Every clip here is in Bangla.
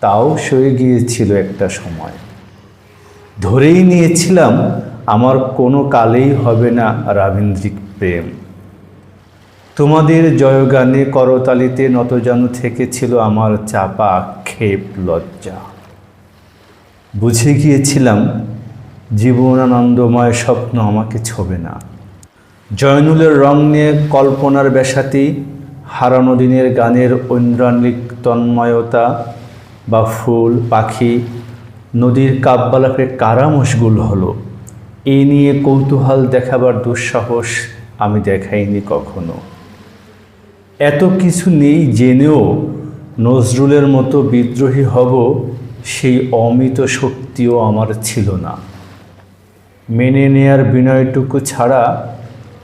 তাও সয়ে গিয়েছিল একটা সময়। ধরেই নিয়েছিলাম, আমার কোনো কালেই হবে না রাবীন্দ্রিক প্রেম। তোমাদের জয়গানে করতালিতে নতজানু থেকেছিল আমার চাপা আক্ষেপ লজ্জা। বুঝে গিয়েছিলাম, জীবনানন্দময় স্বপ্ন আমাকে ছোবে না। জয়নুলের রং নিয়ে কল্পনার ব্যাসাতি হারানো দিনের গানের ঐন্দ্রাণিক তন্ময়তা বা ফুল, পাখি, নদীর কাব্যালাপে কারা মশগুল হলো? এই নিয়ে কৌতূহল দেখাবার দুঃসাহস আমি দেখাইনি কখনো। এত কিছু নেই জেনেও নজরুলের মতো বিদ্রোহী হব সেই অমিত শক্তিও আমার ছিল না। মেনে নেয়ার বিনয়টুকু ছাড়া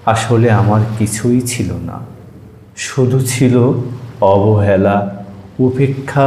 আসলে আমার কিছুই ছিল না। শুধু ছিল অবহেলা, উপেক্ষা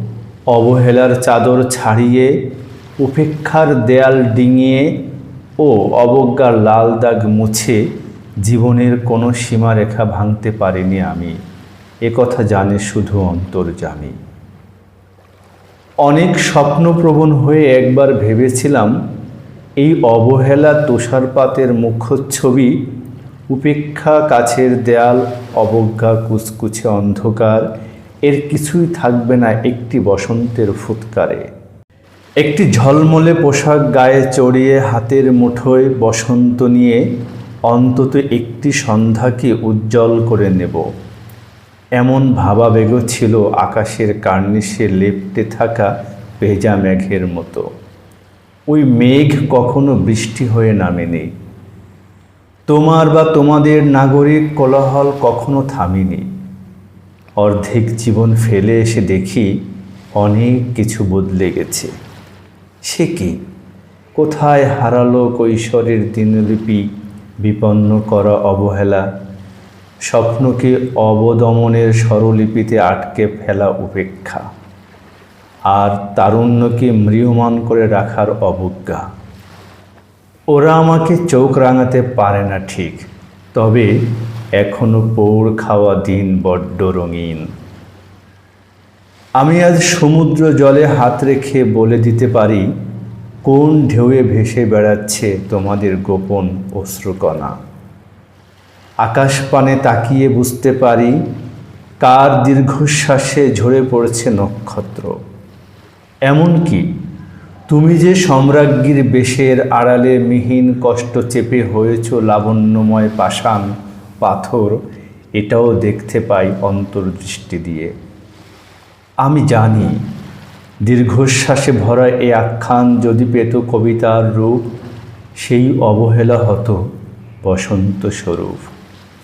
অবহেলার চাদর ছাড়িয়ে, উপেক্ষার দেয়াল ডিঙিয়ে ও অবজ্ঞার লাল দাগ মুছে জীবনের কোনো সীমারেখা ভাঙতে পারিনি আমি। একথা জানে শুধু অন্তর্জামী অনেক স্বপ্নপ্রবণ হয়ে একবার ভেবেছিলাম, এই অবহেলা তুষারপাতের মুখ্য ছবি উপেক্ষা কাছের দেয়াল, অবজ্ঞা কুচকুচে অন্ধকার এর কিছুই থাকবে না একটি বসন্তের ফুৎকারে। একটি ঝলমলে পোশাক গায়ে চড়িয়ে হাতের মুঠোয় বসন্ত নিয়ে অন্তত একটি সন্ধ্যাকে উজ্জ্বল করে নেব। এমন ভাবাবেগ ছিল আকাশের কার্নিশে লেপ্টে থাকা ভেজা মেঘের মতো। ওই মেঘ কখনো বৃষ্টি হয়ে নামেনি। তোমার বা তোমাদের নাগরিক কোলাহল কখনো থামিনি। অর্ধেক জীবন ফেলে এসে দেখি অনেক কিছু বদলে গেছে। সে কি? কোথায় হারালো কৈশোরের দিনলিপি, বিপন্ন করা অবহেলা? স্বপ্নকে অবদমনের স্বরলিপিতে আটকে ফেলা উপেক্ষা। আর তারুণ্যকে ম্রিয়মান করে রাখার অবজ্ঞা। ওরা আমাকে চোখ রাঙাতে পারে না ঠিক, তবে এখনও পৌর খাওয়া দিন বড্ড রঙিন। আমি আজ সমুদ্র জলে হাত রেখে বলে দিতে পারি, কোন ঢেউয়ে ভেসে বেড়াচ্ছে তোমাদের গোপন অশ্রুকণা। আকাশ পানে তাকিয়ে বুঝতে পারি, কার দীর্ঘশ্বাসে ঝরে পড়েছে নক্ষত্র। এমনকি তুমি যে সম্রাজ্ঞীর বেশের আড়ালে মিহিন কষ্ট চেপে হয়েছ লাবণ্যময় পাষাণ পাথর, এটাও দেখতে পাই অন্তর্দৃষ্টি দিয়ে। আমি জানি, দীর্ঘশ্বাসে ভরা এ আখ্যান যদি পেত কবিতার রূপ, সেই অবহেলা হতো বসন্ত স্বরূপ।